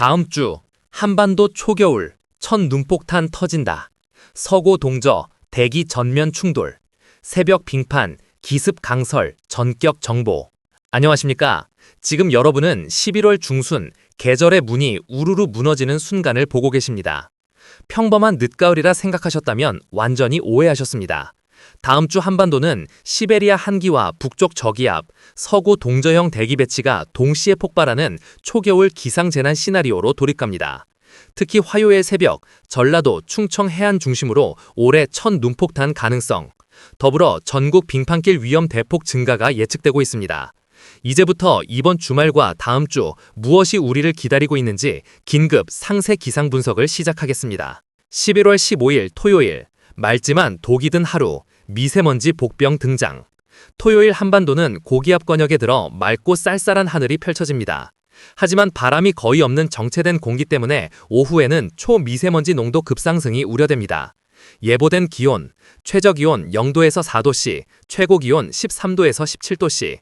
다음 주 한반도 초겨울 첫 눈폭탄 터진다. 서고 동저 대기 전면 충돌. 새벽 빙판 기습 강설 전격 정보. 안녕하십니까? 지금 여러분은 11월 중순 계절의 문이 우르르 무너지는 순간을 보고 계십니다. 평범한 늦가을이라 생각하셨다면 완전히 오해하셨습니다. 다음 주 한반도는 시베리아 한기와 북쪽 저기압, 서구 동저형 대기 배치가 동시에 폭발하는 초겨울 기상재난 시나리오로 돌입갑니다. 특히 화요일 새벽 전라도 충청 해안 중심으로 올해 첫 눈폭탄 가능성, 더불어 전국 빙판길 위험 대폭 증가가 예측되고 있습니다. 이제부터 이번 주말과 다음 주 무엇이 우리를 기다리고 있는지 긴급 상세 기상 분석을 시작하겠습니다. 11월 15일 토요일 맑지만 독이 든 하루 미세먼지 복병 등장. 토요일 한반도는 고기압 권역에 들어 맑고 쌀쌀한 하늘이 펼쳐집니다. 하지만 바람이 거의 없는 정체된 공기 때문에 오후에는 초미세먼지 농도 급상승이 우려됩니다. 예보된 기온, 최저 기온 0도에서 4도씨, 최고 기온 13도에서 17도씨.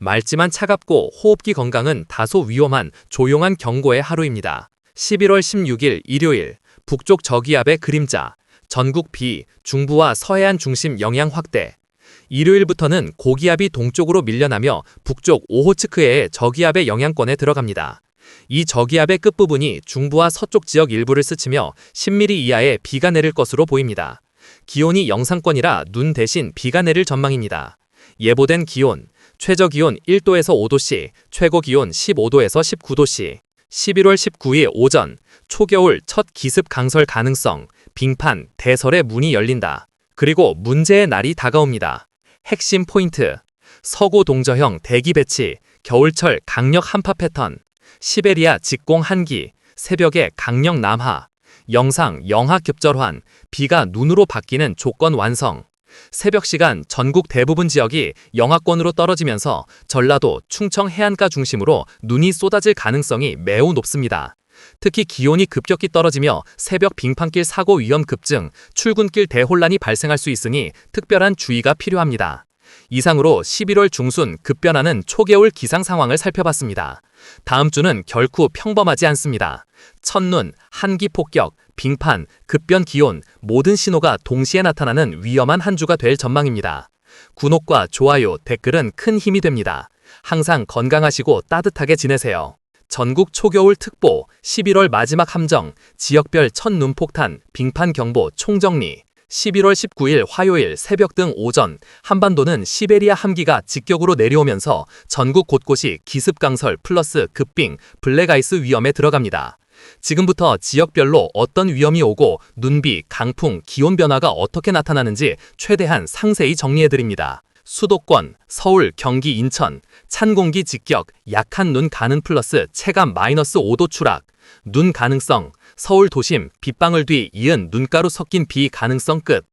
맑지만 차갑고 호흡기 건강은 다소 위험한 조용한 경고의 하루입니다. 11월 16일 일요일 북쪽 저기압의 그림자, 전국 비, 중부와 서해안 중심 영향 확대. 일요일부터는 고기압이 동쪽으로 밀려나며 북쪽 오호츠크해의 저기압의 영향권에 들어갑니다. 이 저기압의 끝부분이 중부와 서쪽 지역 일부를 스치며 10mm 이하의 비가 내릴 것으로 보입니다. 기온이 영상권이라 눈 대신 비가 내릴 전망입니다. 예보된 기온, 최저 기온 1도에서 5도씨, 최고 기온 15도에서 19도씨. 11월 19일 오전, 초겨울 첫 기습 강설 가능성, 빙판, 대설의 문이 열린다. 그리고 문제의 날이 다가옵니다. 핵심 포인트. 서고 동저형 대기 배치, 겨울철 강력 한파 패턴, 시베리아 직공 한기, 새벽에 강력 남하, 영상 영하 급절환, 비가 눈으로 바뀌는 조건 완성. 새벽 시간 전국 대부분 지역이 영하권으로 떨어지면서 전라도, 충청 해안가 중심으로 눈이 쏟아질 가능성이 매우 높습니다. 특히 기온이 급격히 떨어지며 새벽 빙판길 사고 위험 급증, 출근길 대혼란이 발생할 수 있으니 특별한 주의가 필요합니다. 이상으로 11월 중순 급변하는 초겨울 기상 상황을 살펴봤습니다. 다음 주는 결코 평범하지 않습니다. 첫눈, 한기 폭격, 빙판, 급변 기온, 모든 신호가 동시에 나타나는 위험한 한 주가 될 전망입니다. 구독과 좋아요, 댓글은 큰 힘이 됩니다. 항상 건강하시고 따뜻하게 지내세요. 전국 초겨울 특보, 11월 마지막 함정, 지역별 첫 눈폭탄, 빙판 경보 총정리. 11월 19일 화요일 새벽 등 오전 한반도는 시베리아 함기가 직격으로 내려오면서 전국 곳곳이 기습강설 플러스 급빙, 블랙아이스 위험에 들어갑니다. 지금부터 지역별로 어떤 위험이 오고 눈비, 강풍, 기온 변화가 어떻게 나타나는지 최대한 상세히 정리해드립니다. 수도권, 서울, 경기, 인천, 찬 공기 직격, 약한 눈 가는 플러스 체감 마이너스 5도 추락, 눈 가능성, 서울 도심, 빗방울 뒤 이은 눈가루 섞인 비 가능성 끝,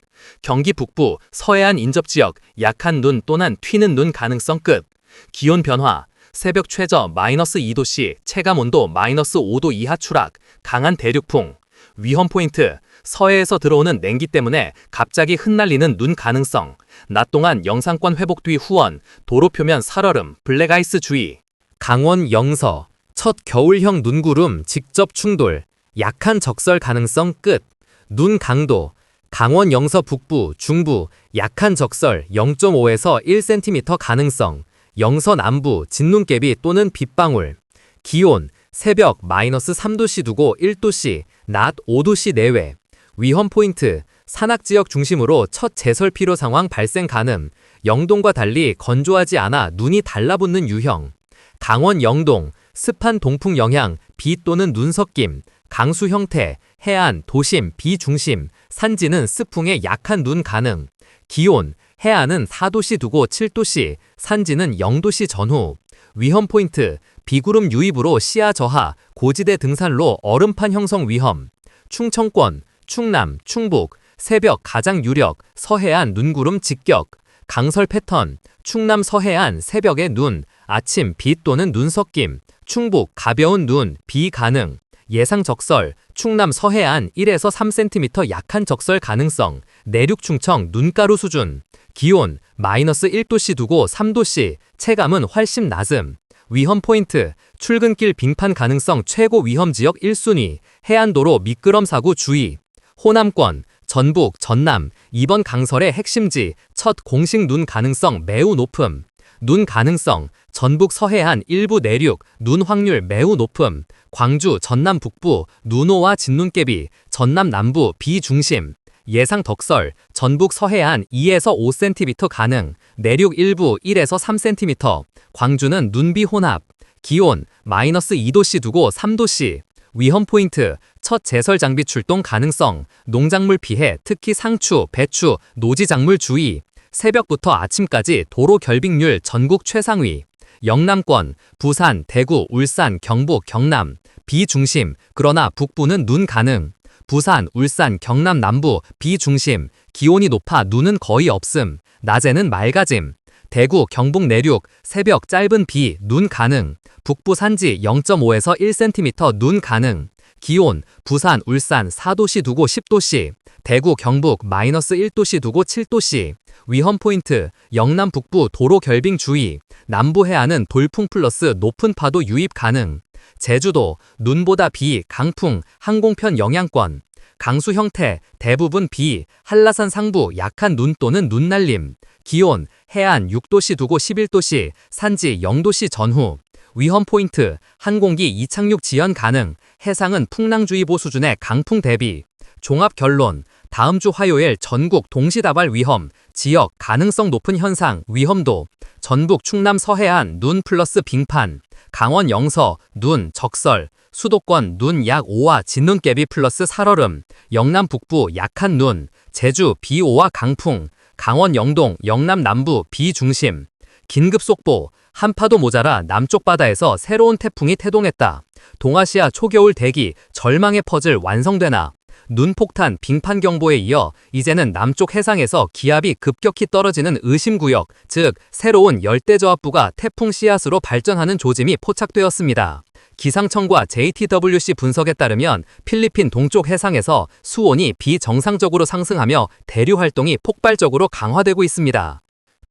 경기 북부, 서해안 인접 지역, 약한 눈 또는 튀는 눈 가능성 끝, 기온 변화, 새벽 최저 마이너스 2도씨, 체감 온도 마이너스 5도 이하 추락, 강한 대륙풍, 위험 포인트, 서해에서 들어오는 냉기 때문에 갑자기 흩날리는 눈 가능성, 낮 동안 영상권 회복 뒤 후원, 도로 표면 살얼음, 블랙아이스 주의, 강원 영서, 첫 겨울형 눈구름 직접 충돌, 약한 적설 가능성 끝, 눈 강도, 강원 영서 북부, 중부, 약한 적설 0.5에서 1cm 가능성, 영서 남부, 진눈깨비 또는 빗방울, 기온, 새벽 마이너스 3도씨 두고 1도씨, 낮 5도씨 내외, 위험 포인트, 산악 지역 중심으로 첫 제설 필요 상황 발생 가능, 영동과 달리 건조하지 않아 눈이 달라붙는 유형, 강원 영동, 습한 동풍 영향, 비 또는 눈 섞임, 강수 형태, 해안, 도심, 비 중심, 산지는 스풍에 약한 눈 가능, 기온, 해안은 4도씨 두고 7도씨, 산지는 0도씨 전후, 위험 포인트, 비구름 유입으로 시야 저하, 고지대 등산로 얼음판 형성 위험, 충청권, 충남, 충북, 새벽 가장 유력, 서해안 눈구름 직격, 강설 패턴, 충남 서해안 새벽에 눈, 아침 비 또는 눈 섞임, 충북 가벼운 눈, 비 가능, 예상 적설, 충남 서해안 1에서 3cm 약한 적설 가능성, 내륙 충청 눈가루 수준, 기온 마이너스 1도씨 두고 3도씨, 체감은 훨씬 낮음, 위험 포인트, 출근길 빙판 가능성 최고 위험 지역 1순위, 해안도로 미끄럼 사고 주의, 호남권, 전북, 전남, 이번 강설의 핵심지, 첫 공식 눈 가능성 매우 높음, 눈 가능성, 전북 서해안 일부 내륙, 눈 확률 매우 높음, 광주, 전남 북부, 눈오와 진눈깨비, 전남 남부 비중심, 예상 덕설, 전북 서해안 2에서 5cm 가능, 내륙 일부 1에서 3cm, 광주는 눈비 혼합, 기온 마이너스 2도씨 두고 3도씨, 위험 포인트, 첫 제설 장비 출동 가능성, 농작물 피해, 특히 상추, 배추, 노지 작물 주의, 새벽부터 아침까지 도로 결빙률 전국 최상위, 영남권, 부산, 대구, 울산, 경북, 경남, 비중심, 그러나 북부는 눈 가능, 부산, 울산, 경남 남부, 비중심, 기온이 높아 눈은 거의 없음, 낮에는 맑아짐, 대구, 경북 내륙, 새벽 짧은 비, 눈 가능, 북부 산지 0.5에서 1cm 눈 가능, 기온, 부산, 울산 4도씨 두고 10도씨, 대구, 경북 마이너스 1도씨 두고 7도씨, 위험 포인트, 영남 북부 도로 결빙 주의, 남부 해안은 돌풍 플러스 높은 파도 유입 가능, 제주도, 눈보다 비, 강풍, 항공편 영향권, 강수 형태, 대부분 비, 한라산 상부 약한 눈 또는 눈 날림, 기온, 해안 6도씨 두고 11도씨, 산지 0도씨 전후, 위험 포인트, 항공기 이착륙 지연 가능, 해상은 풍랑주의보 수준의 강풍 대비, 종합 결론, 다음 주 화요일 전국 동시다발 위험, 지역 가능성 높은 현상, 위험도, 전북 충남 서해안 눈 플러스 빙판, 강원 영서 눈 적설, 수도권 눈 약 5와 진눈깨비 플러스 살얼음, 영남 북부 약한 눈, 제주 비 5와 강풍, 강원 영동 영남 남부 비 중심, 긴급 속보, 한파도 모자라 남쪽 바다에서 새로운 태풍이 태동했다. 동아시아 초겨울 대기, 절망의 퍼즐 완성되나. 눈폭탄, 빙판 경보에 이어 이제는 남쪽 해상에서 기압이 급격히 떨어지는 의심구역, 즉 새로운 열대저압부가 태풍 씨앗으로 발전하는 조짐이 포착되었습니다. 기상청과 JTWC 분석에 따르면 필리핀 동쪽 해상에서 수온이 비정상적으로 상승하며 대류 활동이 폭발적으로 강화되고 있습니다.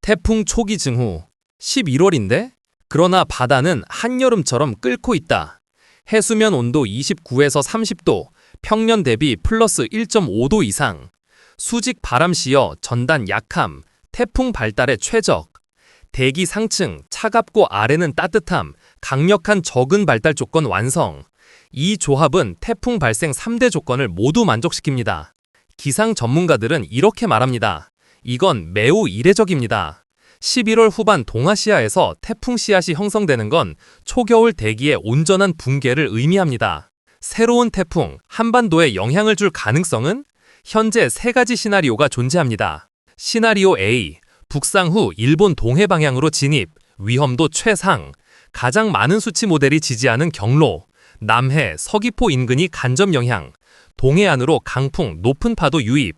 태풍 초기 징후 11월인데? 그러나 바다는 한여름처럼 끓고 있다. 해수면 온도 29에서 30도, 평년 대비 플러스 1.5도 이상, 수직 바람 시어 전단 약함, 태풍 발달의 최적, 대기 상층 차갑고 아래는 따뜻함, 강력한 적은 발달 조건 완성. 이 조합은 태풍 발생 3대 조건을 모두 만족시킵니다. 기상 전문가들은 이렇게 말합니다. 이건 매우 이례적입니다. 11월 후반 동아시아에서 태풍 씨앗이 형성되는 건 초겨울 대기의 온전한 붕괴를 의미합니다. 새로운 태풍, 한반도에 영향을 줄 가능성은 현재 세 가지 시나리오가 존재합니다. 시나리오 A, 북상 후 일본 동해 방향으로 진입, 위험도 최상, 가장 많은 수치 모델이 지지하는 경로, 남해, 서귀포 인근이 간접 영향, 동해안으로 강풍, 높은 파도 유입,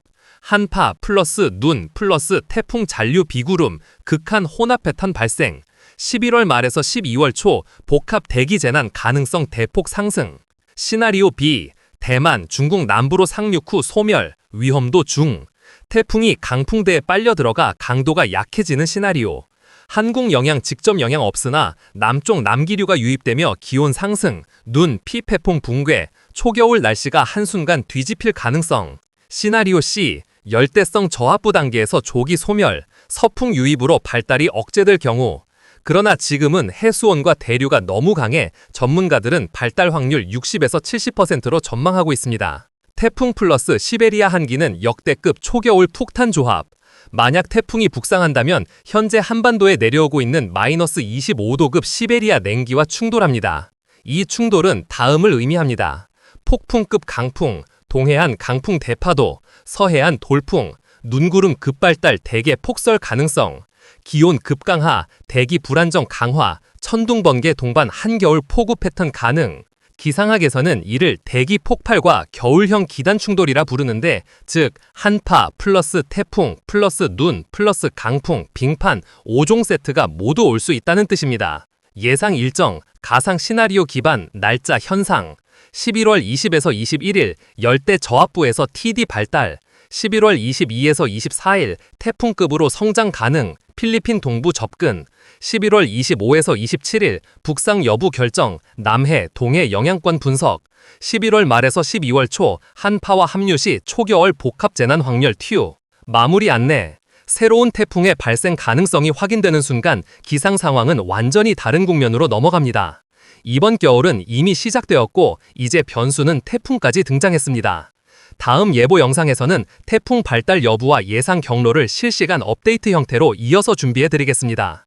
한파 플러스 눈 플러스 태풍 잔류 비구름, 극한 혼합 패턴 발생, 11월 말에서 12월 초 복합 대기 재난 가능성 대폭 상승. 시나리오 B, 대만, 중국 남부로 상륙 후 소멸, 위험도 중. 태풍이 강풍대에 빨려 들어가 강도가 약해지는 시나리오. 한국 영향 직접 영향 없으나 남쪽 남기류가 유입되며 기온 상승, 눈, 피폐풍 붕괴, 초겨울 날씨가 한순간 뒤집힐 가능성. 시나리오 C, 열대성 저압부 단계에서 조기 소멸, 서풍 유입으로 발달이 억제될 경우. 그러나 지금은 해수온과 대류가 너무 강해 전문가들은 발달 확률 60에서 70%로 전망하고 있습니다. 태풍 플러스 시베리아 한기는 역대급 초겨울 폭탄 조합. 만약 태풍이 북상한다면 현재 한반도에 내려오고 있는 마이너스 25도급 시베리아 냉기와 충돌합니다. 이 충돌은 다음을 의미합니다. 폭풍급 강풍, 동해안 강풍 대파도, 서해안 돌풍, 눈구름 급발달 대개 폭설 가능성, 기온 급강하, 대기 불안정 강화, 천둥 번개 동반 한겨울 폭우 패턴 가능. 기상학에서는 이를 대기 폭발과 겨울형 기단 충돌이라 부르는데, 즉 한파 플러스 태풍 플러스 눈 플러스 강풍, 빙판 5종 세트가 모두 올 수 있다는 뜻입니다. 예상 일정, 가상 시나리오 기반, 날짜 현상. 11월 20에서 21일 열대 저압부에서 TD 발달, 11월 22에서 24일 태풍급으로 성장 가능, 필리핀 동부 접근, 11월 25에서 27일 북상 여부 결정, 남해, 동해 영향권 분석, 11월 말에서 12월 초 한파와 합류 시 초겨울 복합 재난 확률 튜. 마무리 안내. 새로운 태풍의 발생 가능성이 확인되는 순간 기상 상황은 완전히 다른 국면으로 넘어갑니다. 이번 겨울은 이미 시작되었고 이제 변수는 태풍까지 등장했습니다. 다음 예보 영상에서는 태풍 발달 여부와 예상 경로를 실시간 업데이트 형태로 이어서 준비해 드리겠습니다.